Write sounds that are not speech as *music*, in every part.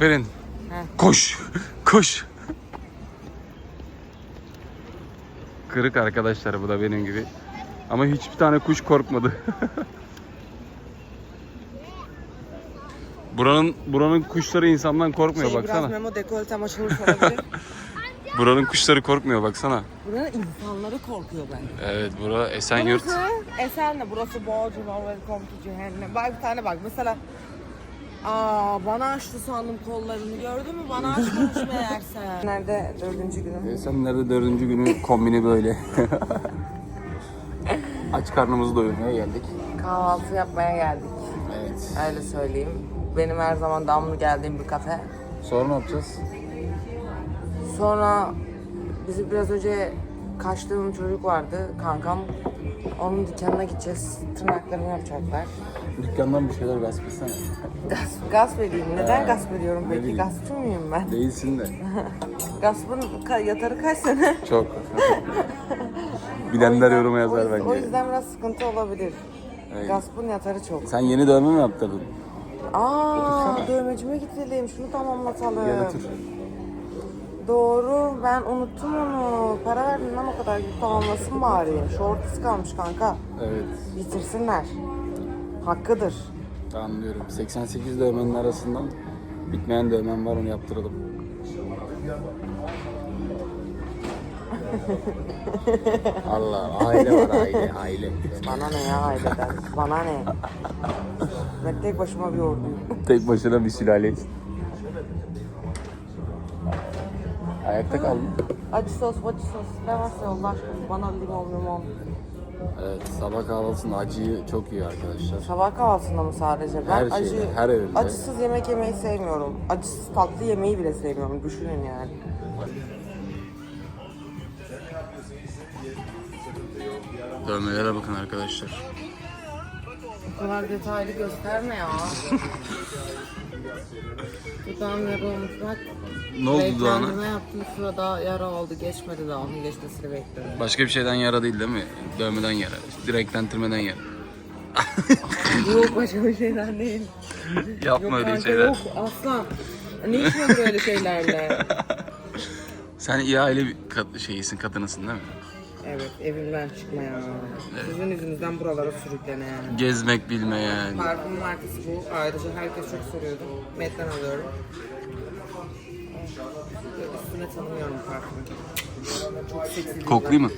Verin. Koş. Koş. Kırık arkadaşlar bu da benim gibi. Ama hiçbir tane kuş korkmadı. buranın buranın kuşları insandan korkmuyor Şey, biraz baksana. memo dekoltem açılmış olabilir. Buranın kuşları korkmuyor baksana. Buranın insanları korkuyor bence. Evet bura Esenyurt. Burası Esenle, burası Boğazcı, Welcome to Cehennem. Bak bir tane bak mesela Aa bana açtı sandım kollarını gördün mü? Bana açmamış meğerse. *laughs* Nerede dördüncü günüm? Esenler'de dördüncü günü kombini böyle. *laughs* Aç karnımızı doyurmaya geldik. Kahvaltı yapmaya geldik. Evet. Öyle söyleyeyim. Benim her zaman damlı geldiğim bir kafe. Sonra ne yapacağız? Sonra bizi biraz önce kaçtığım çocuk vardı kankam. Onun dükkanına gideceğiz. Tırnaklarımı yapacaklar. Dükkandan bir şeyler gasp etsene. Gasp, gasp edeyim. Neden Ee, gasp ediyorum ne peki? bileyim. Gaspçı mıyım ben? Değilsin de. *laughs* Gaspın ka- yatarı kaç sene? Çok. Bilenler yoruma O yazar yüzden- O bence. yüzden biraz sıkıntı olabilir. Evet. Gaspın yatarı çok. Sen yeni dövme mi yaptırdın? Aa, dövmecime gidelim. Şunu tamamlatalım. Gel otur. Doğru. Ben unuttum onu. Para verdin lan o kadar. Git tamamlasın bari. Shorts kalmış kanka. Evet. Bitirsinler. Hakkıdır. Anlıyorum. 88 dövmenin arasından bitmeyen dövmem var onu yaptıralım. *laughs* Allah aile var aile aile. Bana ne ya aileden? Bana ne? Ben tek başıma bir orduyum. *laughs* Tek başına bir sülaleyiz. Ayakta kaldım. Acı sos, acı sos. Ne varsa yolla. Bana limon limon. Evet sabah kahvaltısında acıyı çok iyi arkadaşlar. Sabah kahvaltısında mı sadece? Ben Her şeyde, acı, her evde. acısız yemek yemeyi sevmiyorum. Acısız tatlı yemeği bile sevmiyorum. Düşünün yani. Dövmelere bakın arkadaşlar. Bu kadar detaylı gösterme ya. *laughs* Dudağım yara olmuş. Bak. Ne oldu Renklendirme dudağına? yaptım şurada yara oldu. Geçmedi daha onun geçmesini bekliyorum. Başka bir şeyden yara değil değil mi? Dövmeden yara. Direktlendirmeden yara. *laughs* yok başka bir şeyden değil. Yapma Yok öyle şeyler. yok aslan. Ne işin olur öyle şeylerle? *laughs* Sen iyi aile bir şeyisin, kadınısın değil mi? Evet evimden çıkma ya. Sizin yüzünüzden buralara sürüklene yani. Gezmek bilmeyen. Parfüm markası bu. Ayrıca herkes çok soruyordu. Med'den alıyorum. Üstüne tanımıyorum parfümü. Çok seksi. bir Koklayayım mı?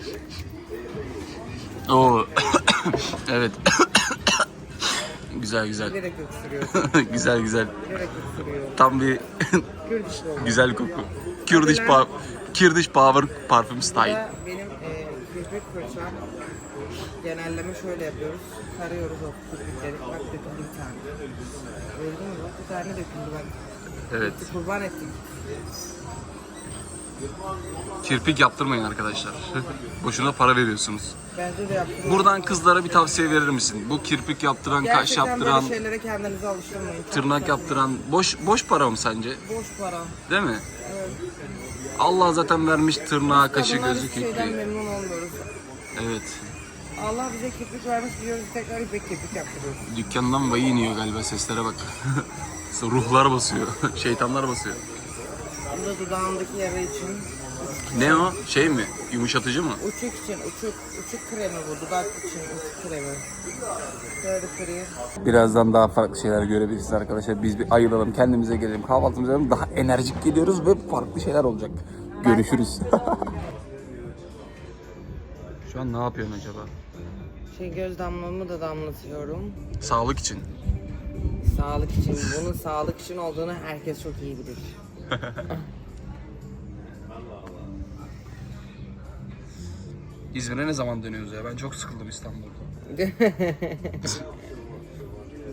Oo. *coughs* evet. *coughs* güzel güzel. Bilerek *laughs* güzel güzel. Bilerek. Tam bir güzel koku. Kurdish pa Kurdish Power parfüm style. benim e, kirpik fırçam. Genelleme şöyle yapıyoruz. Sarıyoruz o kirpikleri. Bak döküldü bir tane. Gördün mü? Bak bir tane döküldü bak. Evet. Kurban ettik. Kirpik yaptırmayın arkadaşlar. *laughs* Boşuna para veriyorsunuz. Bence de. Buradan kızlara bir tavsiye verir misin? Bu kirpik yaptıran, kaş Gerçekten yaptıran, böyle şeylere kendinizi alıştırmayın. Çok tırnak yaptıran boş boş para mı sence? Boş para. Değil mi? Allah zaten vermiş tırnağı, kaşı, gözü, şeyden kirpiği. memnun olmuyoruz. Evet. Allah bize kirpik vermiş diyoruz tekrar ipek kirpik yaptırıyoruz. Dükkandan vayı iniyor galiba seslere bak. *laughs* Ruhlar basıyor, *laughs* şeytanlar basıyor. Bu da dudağındaki yara için. Ne o? Şey mi? Yumuşatıcı mı? Uçuk için, uçuk, uçuk kremi bu. Dudak için uçuk kremi. Şöyle kırayım. Birazdan daha farklı şeyler görebilirsiniz arkadaşlar. Biz bir ayılalım, kendimize gelelim, kahvaltımızı yapalım. Daha enerjik geliyoruz ve farklı şeyler olacak. Görüşürüz. *laughs* Şu an ne yapıyorsun acaba? Şey göz damlamı da damlatıyorum. Sağlık için. Sağlık için. Bunun sağlık için olduğunu herkes çok iyi bilir. *laughs* İzmir'e ne zaman dönüyoruz ya? Ben çok sıkıldım İstanbul'da. *laughs*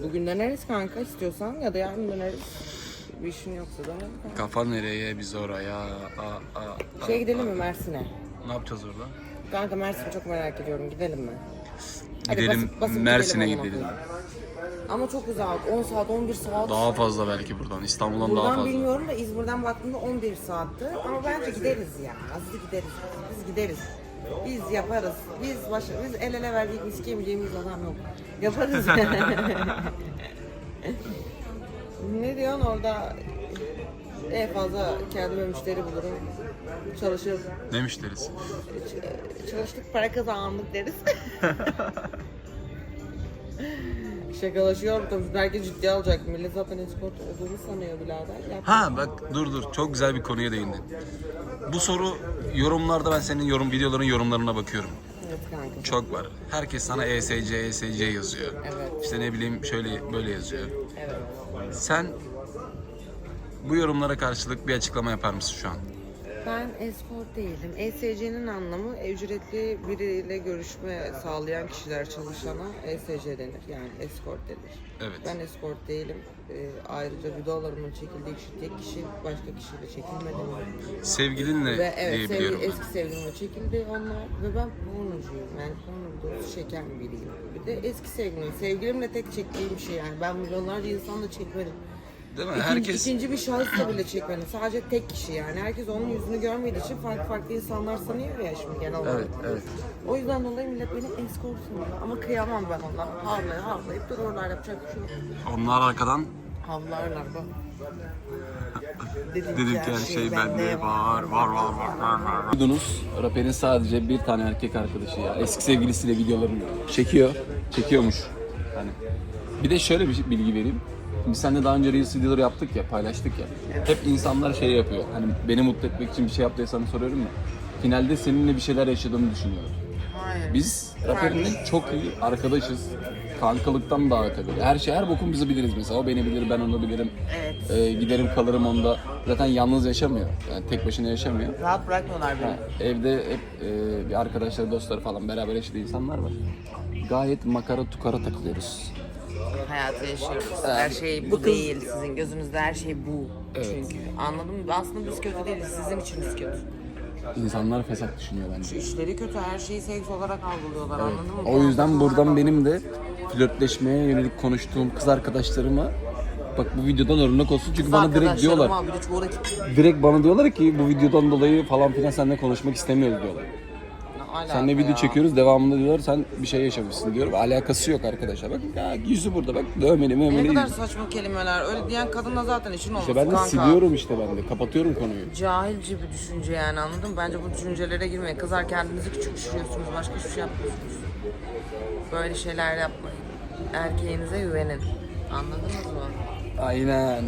Bugün döneriz kanka istiyorsan ya da yarın döneriz. Bir işin yoksa kanka. Kafa nereye biz oraya? Aa, aa. Şeye gidelim mi Mersin'e? Ne yapacağız orada? Kanka Mersin'i çok merak ediyorum. Gidelim mi? Hadi Gidelim basıp- basıp Mersin'e gidelim gidelim. Ama çok uzak. 10 saat, 11 saat. Daha fazla belki buradan. İstanbul'dan daha Buradan fazla. bilmiyorum da İzmir'den baktığımda 11 saatti. Ama bence gideriz ya. Hızlı gideriz. Biz gideriz. Biz yaparız. Biz baş, biz el ele verdik iskemeyeceğimiz adam yok. Yaparız. *laughs* *laughs* ne diyorsun orada? En fazla kendime müşteri bulurum. Çalışır, Ne müşterisi? çalıştık para kazandık deriz. *laughs* Şakalaşıyorum tabii belki ciddi alacak. Millet zaten escort olduğunu sanıyor birader. Ha bak dur dur çok güzel bir konuya değindin. Bu soru yorumlarda ben senin yorum videoların yorumlarına bakıyorum. Evet kanka. Çok var. Herkes sana ESC, ESC yazıyor. Evet. İşte ne bileyim şöyle böyle yazıyor. Evet. Sen bu yorumlara karşılık bir açıklama yapar mısın şu an? Ben escort değilim. ESC'nin anlamı ücretli biriyle görüşme sağlayan kişiler çalışana ESC denir. Yani escort denir. Evet. Ben escort değilim. Ee, ayrıca videolarımın çekildiği kişi tek kişi, başka kişiyle çekilmedim. Sevgilinle Ve evet sevgi, diyebiliyorum ben. eski sevgilime çekildi onlar ve ben pornocuyum. Yani porno videosu çeken biriyim. Bir de eski sevgilim. Sevgilimle tek çektiğim şey yani. Ben milyonlarca insanla çekmedim. Değil mi? İkinci, Herkes ikinci bir şahısla bile çekmedim. Sadece tek kişi yani. Herkes onun yüzünü görmediği için farklı farklı insanlar sanıyor ya şimdi genel olarak. Evet, evet. O yüzden dolayı millet beni sanıyor. Ama kıyamam ben onlara. Havlaya havlayıp duruyorlar yapacak bir şey yok. onlar arkadan Havlarlar bak. Dedim, dedim ki her şey bende var, var, var, var, var, var. Duydunuz, raperin sadece bir tane erkek arkadaşı ya. Eski sevgilisiyle videolarını çekiyor, çekiyormuş. Hani. Bir de şöyle bir bilgi vereyim. Biz seninle daha önce Reels videoları yaptık ya, paylaştık ya. Hep insanlar şey yapıyor. Hani beni mutlu etmek için bir şey yap diye sana soruyorum ya. Finalde seninle bir şeyler yaşadığını düşünüyorum. Hayır. Biz raperinle çok iyi arkadaşız. Kankalıktan daha öte böyle. Her şey, her bokun bizi biliriz mesela. O beni bilir, ben onu bilirim. Evet. Ee, giderim kalırım onda. Zaten yalnız yaşamıyor. Yani tek başına yaşamıyor. Rahat bırakmıyorlar beni. Ha, evde hep e, bir arkadaşları, dostları falan beraber yaşadığı insanlar var. Gayet makara tukara takılıyoruz. Hayatı yaşıyoruz. Her şey bu değil. Sizin gözünüzde her şey bu. Çünkü anladın mı? Aslında biz kötü değiliz. Sizin için biz kötü. İnsanlar fesat düşünüyor bence. İşleri kötü. Her şeyi seks olarak algılıyorlar. Anladın mı? O yüzden buradan benim de flörtleşmeye yönelik konuştuğum kız arkadaşlarıma bak bu videodan örnek olsun çünkü bana direkt diyorlar. Direkt bana diyorlar ki bu videodan dolayı falan filan seninle konuşmak istemiyoruz diyorlar. Ne alaka Seninle video ya? çekiyoruz devamında diyorlar sen bir şey yaşamışsın diyorum. Alakası yok arkadaşlar. Bak ya, yüzü burada bak dövmeli Ne memeli kadar yüzü. saçma kelimeler. Öyle diyen kadınla zaten işin olmaz İşte ben de kanka. siliyorum işte ben de. Kapatıyorum konuyu. Cahilce bir düşünce yani anladın mı? Bence bu düşüncelere girmeyin. Kızlar kendinizi küçük düşürüyorsunuz. Başka hiçbir şey yapmıyorsunuz. Böyle şeyler yapmayın. Erkeğinize güvenin. Anladınız mı? Aynen.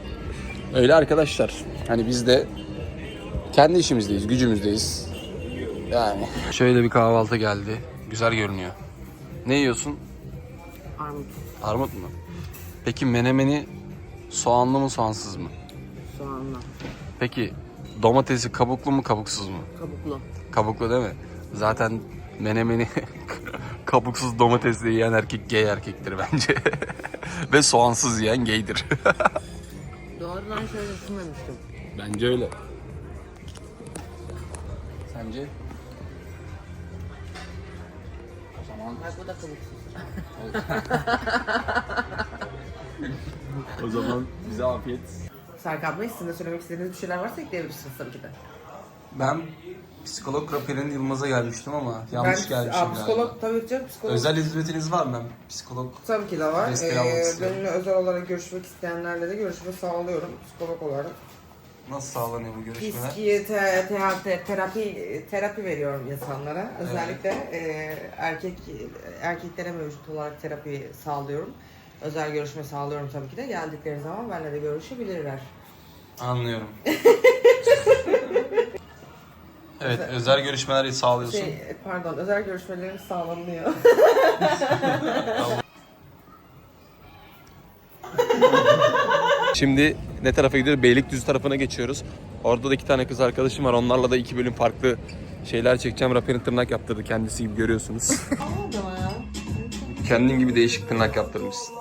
*laughs* Öyle arkadaşlar. Hani biz de kendi işimizdeyiz, gücümüzdeyiz. Yani. Şöyle bir kahvaltı geldi. Güzel görünüyor. Ne yiyorsun? Armut, Armut mu? Peki menemeni soğanlı mı soğansız mı? soğanla, Peki domatesi kabuklu mu kabuksuz mu? kabuklu. Kabuklu değil mi? Zaten menemeni *laughs* kabuksuz domatesle yiyen erkek gay erkektir bence. *laughs* Ve soğansız yiyen gaydir. *laughs* Doğrudan şöyle düşünmemiştim. bence öyle. Sence? Bak bu da kabuksuz. o zaman bize afiyet. Serkan Bey sizin de söylemek istediğiniz bir şeyler varsa ekleyebilirsiniz tabii ki de. Ben psikolog Raper'in Yılmaz'a gelmiştim ama yanlış ben, gelmişim Aa, galiba. psikolog tabii ki canım, psikolog. Özel hizmetiniz var mı? Ben psikolog Tabii ki de var. Ee, benimle özel olarak görüşmek isteyenlerle de görüşme sağlıyorum psikolog olarak. Nasıl sağlanıyor bu görüşmeler? Psikiye, te, te- te- terapi terapi veriyorum insanlara. Özellikle e, erkek erkeklere mevcut olarak terapi sağlıyorum. Özel görüşme sağlıyorum tabii ki de. Geldikleri zaman benimle de görüşebilirler. Anlıyorum. *laughs* evet, özel görüşmeler sağlıyorsun. Şey, pardon, özel görüşmelerim sağlanıyor. *laughs* *laughs* Şimdi ne tarafa gidiyoruz? Beylikdüzü tarafına geçiyoruz. Orada da iki tane kız arkadaşım var. Onlarla da iki bölüm farklı şeyler çekeceğim. Raperin tırnak yaptırdı kendisi gibi görüyorsunuz. *laughs* Kendin gibi değişik tırnak yaptırmışsın.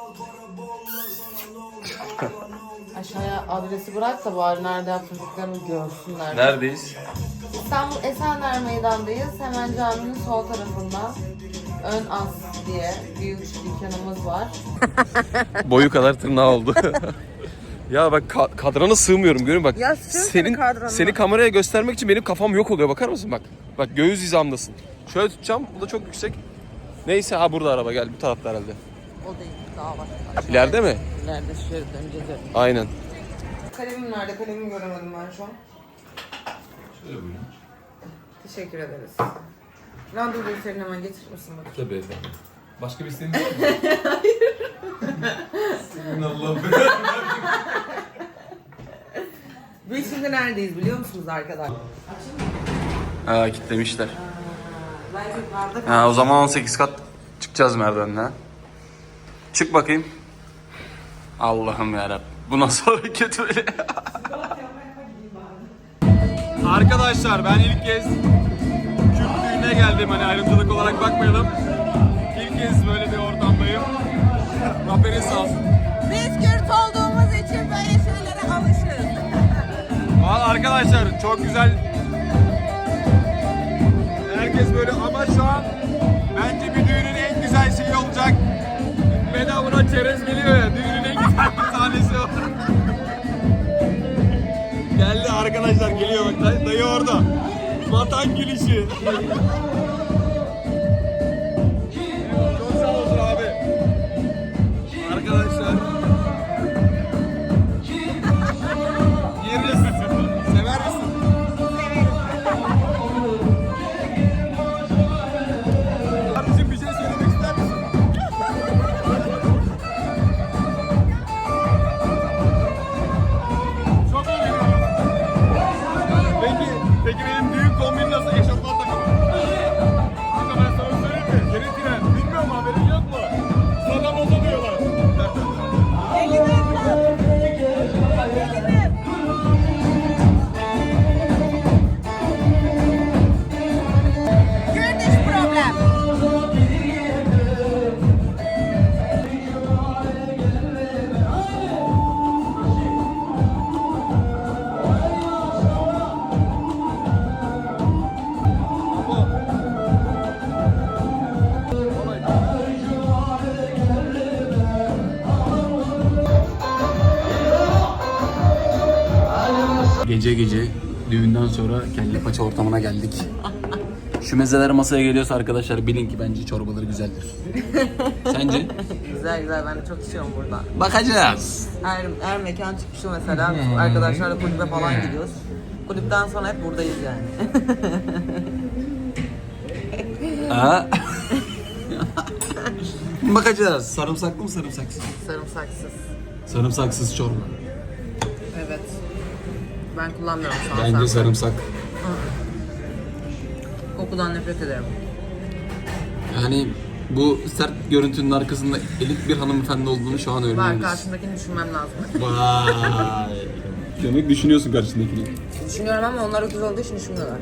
Aşağıya adresi bırak da bari nerede yaptırdıklarını görsünler. Neredeyiz? İstanbul Esenler Meydan'dayız. Hemen caminin sol tarafında ön as diye büyük dükkanımız var. *laughs* Boyu kadar tırnağı oldu. *laughs* ya bak ka- kadrana sığmıyorum görüyorum bak. Ya sığ senin kadrana. seni kameraya göstermek için benim kafam yok oluyor bakar mısın bak. Bak göğüs hizamdasın. Şöyle tutacağım bu da çok yüksek. Neyse ha burada araba gel bu tarafta herhalde. O değil daha var. İleride mi? İleride şöyle döneceğiz. evet. Aynen. Kalemim nerede? Kalemimi göremedim ben şu an. Şöyle buyurun. Teşekkür ederiz. Randevu defterini hemen getirir misin bakayım? Tabii efendim. Başka bir isteğin var mı? Hayır. *laughs* Senin Allah'ım. Biz şimdi neredeyiz biliyor musunuz arkadaşlar? Ha kitlemişler. Ha o zaman 18 kat çıkacağız merdivenden. Çık bakayım. Allah'ım yarabbim. Bu nasıl hareket böyle? Arkadaşlar ben ilk kez Kürt düğüne geldim. Hani ayrımcılık olarak bakmayalım. Olsun. Biz Kürt olduğumuz için böyle şeylere alışırız. Valla arkadaşlar çok güzel. Herkes böyle ama şu an bence bir düğünün en güzel şeyi olacak. Bedavına çerez geliyor ya düğünün en güzel tanesi o. Geldi arkadaşlar geliyor bak dayı orada. Vatan gülüşü. Düğünden sonra kelle paça ortamına geldik. Şu mezeler masaya geliyorsa arkadaşlar bilin ki bence çorbaları güzeldir. *laughs* Sence? Güzel güzel ben de çok içiyorum burada. Bakacağız. Her, her mekan çıkışı mesela arkadaşlarla kulübe falan gidiyoruz. Kulüpten sonra hep buradayız yani. *laughs* *laughs* Bakacağız. Sarımsaklı mı sarımsaksız? Sarımsaksız. Sarımsaksız çorba. Evet. Ben kullanmıyorum şu an Bence sarımsak. sarımsak. Kokudan nefret ederim. Yani bu sert görüntünün arkasında elit bir hanımefendi olduğunu şu an Var öğreniyoruz. karşımdakini düşünmem lazım. *laughs* Vay. Demek düşünüyorsun karşındakini. Düşünüyorum ama onlar ucuz olduğu için düşünmüyorlar.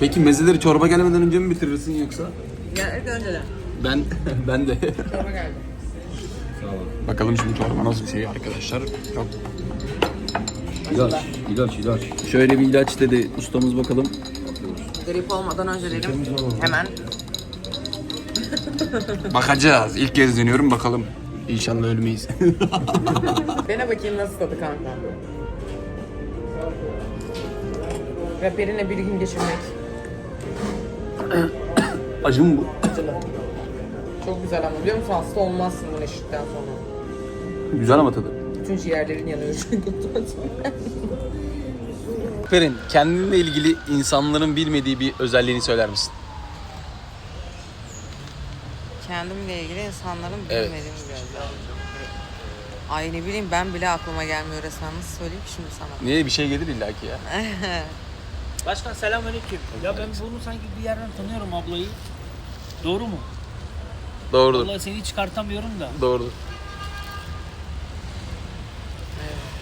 Peki mezeleri çorba gelmeden önce mi bitirirsin yoksa? İlk önce de. Ben *laughs* ben de. Çorba geldi. Bakalım şimdi çorba nasıl bir şey arkadaşlar. Çok İlaç, ilaç, ilaç. Şöyle bir ilaç dedi ustamız bakalım. Grip olmadan önce dedim hemen *laughs* Bakacağız. İlk kez deniyorum bakalım. İnşallah ölmeyiz. *laughs* Dene bakayım nasıl tadı kanka. Raperine bir gün geçirmek. Acı mı bu? Çok güzel ama biliyor musun hasta olmazsın bunu içtikten sonra. Güzel ama tadı. Bütün ciğerlerin yanıyor çünkü. *laughs* Ferin, kendinle ilgili insanların bilmediği bir özelliğini söyler misin? Kendimle ilgili insanların Evet. bilmediğim bir özellik. Ay ne bileyim ben bile aklıma gelmiyor resmen nasıl söyleyeyim ki şimdi sana. Niye bir şey gelir illaki ya. *laughs* Başkan selamünaleyküm. Ya ben bunu sanki bir yerden tanıyorum ablayı. Doğru mu? Doğrudur. Vallahi seni çıkartamıyorum da. Doğrudur.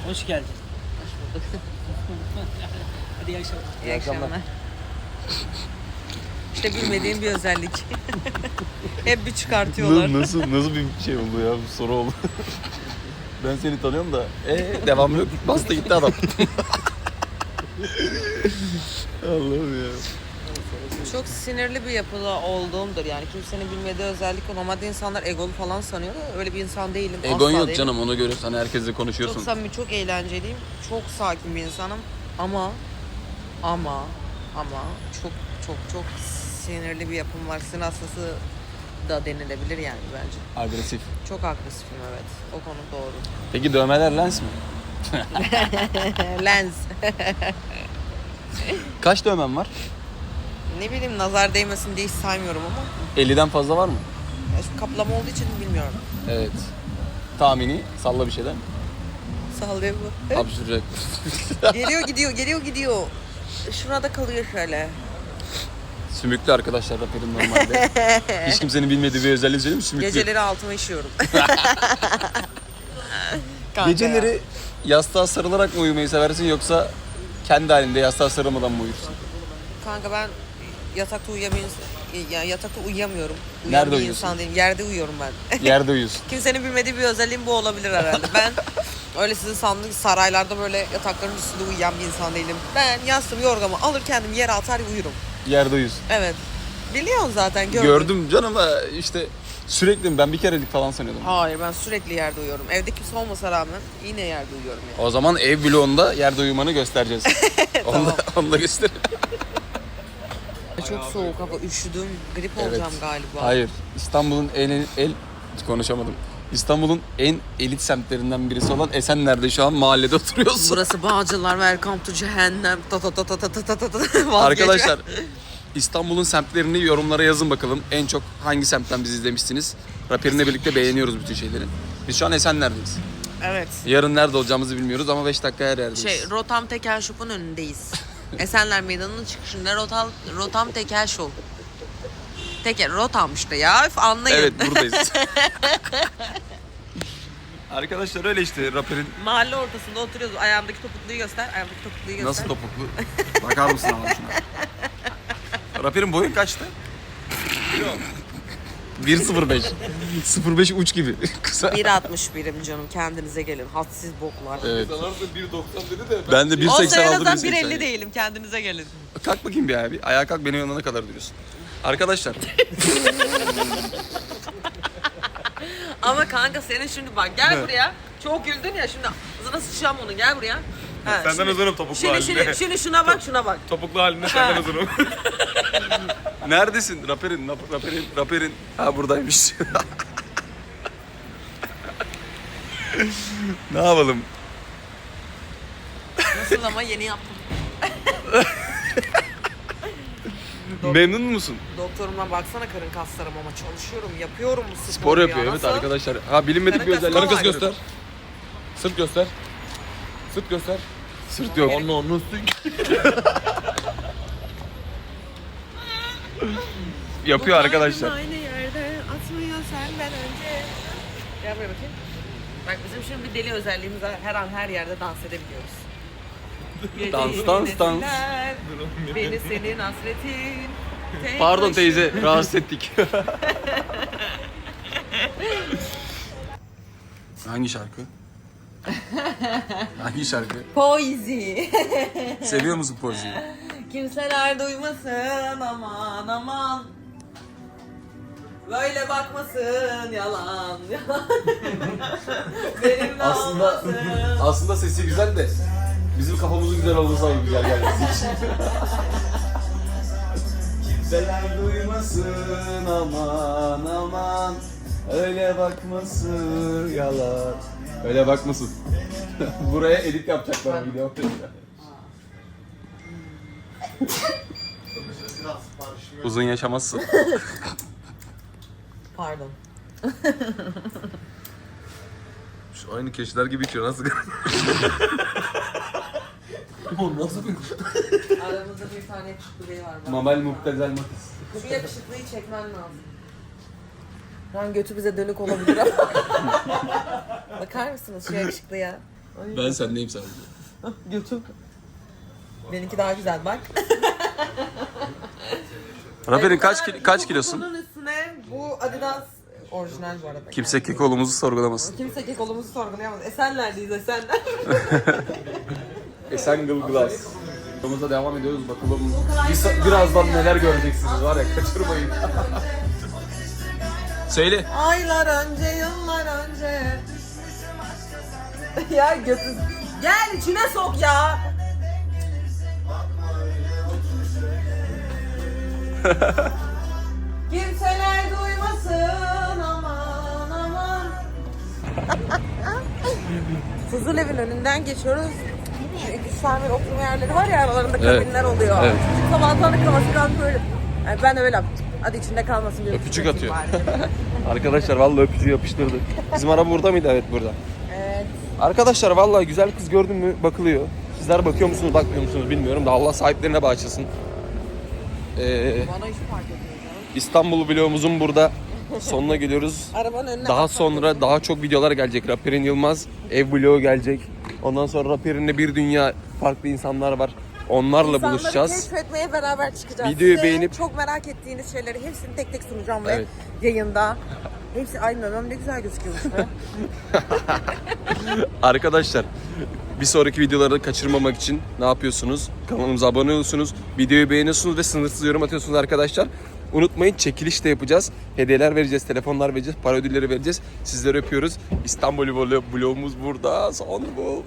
Hoş geldin. Hoş bulduk. *laughs* Hadi iyi akşamlar. İyi akşamlar. İşte bilmediğim bir özellik. *laughs* Hep bir çıkartıyorlar. Nasıl nasıl bir şey oldu ya bu soru oldu. *laughs* ben seni tanıyorum da. Ee, devamı yok. Bastı gitti adam. Allah'ım ya. Çok sinirli bir yapıda olduğumdur yani kimsenin bilmediği özellik olamadı insanlar egolu falan sanıyor da öyle bir insan değilim. Egon asla yok değilim. canım ona göre sana herkesle Çok konuşuyorsun. samimi, çok eğlenceliyim, çok sakin bir insanım ama ama ama çok çok çok sinirli bir yapım var. Sinir hastası da denilebilir yani bence. Agresif. Çok agresifim evet. O konu doğru. Peki dövmeler lens mi? *laughs* Lens. Kaç dövmen var? Ne bileyim nazar değmesin diye hiç saymıyorum ama 50'den fazla var mı? ya şu kaplama olduğu için bilmiyorum. Evet. Tahmini salla bir şeyden. Sallıyor bu. Hapşıracak. *laughs* geliyor gidiyor geliyor gidiyor. Şurada kalıyor şöyle. Sümüklü arkadaşlar raperin normalde. *laughs* Hiç kimsenin bilmediği bir özelliği söyleyeyim mi? Sümüklü. Geceleri altıma işiyorum. *laughs* Kanka Geceleri ya. yastığa sarılarak mı uyumayı seversin yoksa kendi halinde yastığa sarılmadan mı uyursun? Kanka ben yatakta uyuyamıyorum. Ya yatakta uyuyamıyorum. Uyuyan Nerede bir uyuyorsun? insan değilim. Yerde uyuyorum ben. *laughs* Yerde uyuyorsun. Kimsenin bilmediği bir özelliğim bu olabilir herhalde. Ben öyle sizin sandığınız saraylarda böyle yatakların üstünde uyuyan bir insan değilim. Ben yastığımı yorgamı alır kendim yere atar uyurum. Yerde uyuyorsun. Evet. Biliyorsun zaten gördüm. Gördüm canım ha, işte sürekli mi? ben bir kerelik falan sanıyordum. Hayır ben sürekli yerde uyuyorum. Evde kimse olmasa rağmen yine yerde uyuyorum yani. O zaman ev bloğunda yerde uyumanı göstereceğiz. *laughs* onu, da, onu da göster. *laughs* Çok soğuk hava üşüdüm. Grip olacağım galiba. Hayır. İstanbul'un en el, el konuşamadım. İstanbul'un en elit semtlerinden birisi olan Esenler'de şu an mahallede oturuyorsun. Burası Bağcılar Welcome to Cehennem. Ta ta ta ta ta ta ta ta ta. *laughs* Arkadaşlar İstanbul'un semtlerini yorumlara yazın bakalım. En çok hangi semtten bizi izlemişsiniz? Raperinle birlikte beğeniyoruz bütün şeyleri. Biz şu an Esenler'deyiz. Evet. Yarın nerede olacağımızı bilmiyoruz ama 5 dakika her yerdeyiz. Şey Rotam Tekel Shop'un önündeyiz. Esenler Meydanı'nın çıkışında Rotal, Rotam Tekel Shop. Tekel, Rotam işte ya. Üf, anlayın. Evet buradayız. *laughs* Arkadaşlar öyle işte raperin Mahalle ortasında oturuyoruz. Ayağımdaki topukluyu göster. Ayağımdaki topukluyu göster. nasıl topuklu? Bakar mısın abi şuna? Raperin boyun kaçtı? 1.05. 0.5 uç gibi. *laughs* Kısa. 1.61'im canım. Kendinize gelin. Hadsiz boklar. Evet. Ben de Olsa en 1.86 azından 1.80. 1.50 değilim. Kendinize gelin. Kalk bakayım bir abi. Ayağa kalk benim yanına kadar duruyorsun. Arkadaşlar *laughs* Ama kanka senin şimdi bak gel buraya. Çok güldün ya şimdi ağzına sıçacağım onu gel buraya. Ha, Senden şimdi- uzunum topuklu Şimdi, halinde. şimdi, şimdi şuna bak şuna bak. Topuklu halinde senden uzunum. *laughs* neredesin? Raperin, rap- raperin, raperin. Ha buradaymış. ne yapalım? Nasıl ama yeni yaptım. *laughs* Memnun musun? Doktoruma baksana karın kaslarım ama çalışıyorum, yapıyorum bu sporu Spor ya. yapıyor evet Nasıl? arkadaşlar. Ha bilinmedik Karın bir kası özellik. var. Karın kası göster. Sırt göster. Sırt göster. Sırt yok. Onu onu *laughs* *laughs* Yapıyor arkadaşlar. Aynı yerde atmıyor senden önce. Gel buraya bakayım. Bak bizim şimdi bir deli özelliğimiz var. Her an her yerde dans edebiliyoruz. Dans, *laughs* Gece dans, dans. Beni senin hasretin. *laughs* tek Pardon başına- teyze rahatsız ettik. Hangi şarkı? Hangi şarkı? Poezi. Seviyor musun Pozi'yi? Kimseler duymasın aman aman. Böyle bakmasın yalan *laughs* yalan. Benimle Aslında olmasın. aslında sesi güzel de bizim kafamızın güzel olması lazım güzel gelmesi için. Kimseler duymasın aman aman öyle bakmasın yalan. Öyle bakmasın. *laughs* Buraya edit yapacaklar video. Uzun yaşamazsın. *laughs* Pardon. *laughs* Şu aynı keşler gibi içiyor nasıl? *laughs* Aramızda bir tane yakışıklı biri var. Mamel Muktezel Matiz. Şu yakışıklıyı çekmen lazım. Lan götü bize dönük olabilir ama. Bakar mısınız şu yakışıklıya? Ben sendeyim sadece. Götüm. Benimki daha güzel bak. *laughs* Raper'in kaç kil- kaç kilosun? Bunun üstüne bu Adidas orijinal bu arada. Kimse kekolumuzu sorgulamasın. Kimse kekolumuzu sorgulayamaz. Esenler'deyiz Esenler. *laughs* Esengül Glass. Yolumuza devam ediyoruz bakalım. Bir, birazdan neler göreceksiniz var ya kaçırmayın. *laughs* Söyle. Aylar önce, yıllar önce. ya götü. Gel içine sok ya. *laughs* Kimseler duymasın aman aman. *laughs* Huzurevin önünden geçiyoruz. Şu iki oturma yerleri var ya aralarında Evet. kabinler oluyor. Evet. Sabahları kafası kalk böyle. Yani ben öyle yaptım. Hadi içinde kalmasın bir Öpücük atıyor. bari. *laughs* Arkadaşlar vallahi öpücüğü yapıştırdı. Bizim araba burada mıydı? Evet burada. evet. Arkadaşlar vallahi güzel kız gördün mü bakılıyor. Sizler bakıyor musunuz bakmıyor musunuz bilmiyorum da Allah sahiplerine bağışlasın. Ee, Bana hiç fark etmiyor canım. İstanbul vlogumuzun burada sonuna geliyoruz. *laughs* Arabanın önüne Daha sonra daha çok videolar gelecek. Raperin Yılmaz ev vlogu gelecek. Ondan sonra Raper'in bir dünya farklı insanlar var. Onlarla İnsanları buluşacağız. keşfetmeye beraber çıkacağız. Videoyu Size beğenip- çok merak ettiğiniz şeyleri hepsini tek tek sunacağım Evet. ve yayında. Hepsi ay memem ne güzel gözüküyormuş be. *laughs* Arkadaşlar bir sonraki videoları kaçırmamak için ne yapıyorsunuz? Kanalımıza abone oluyorsunuz, videoyu beğeniyorsunuz ve sınırsız yorum atıyorsunuz arkadaşlar. Unutmayın çekiliş de yapacağız. Hediyeler vereceğiz, telefonlar vereceğiz, para ödülleri vereceğiz. Sizleri öpüyoruz. İstanbul vlogumuz burada. Son bu.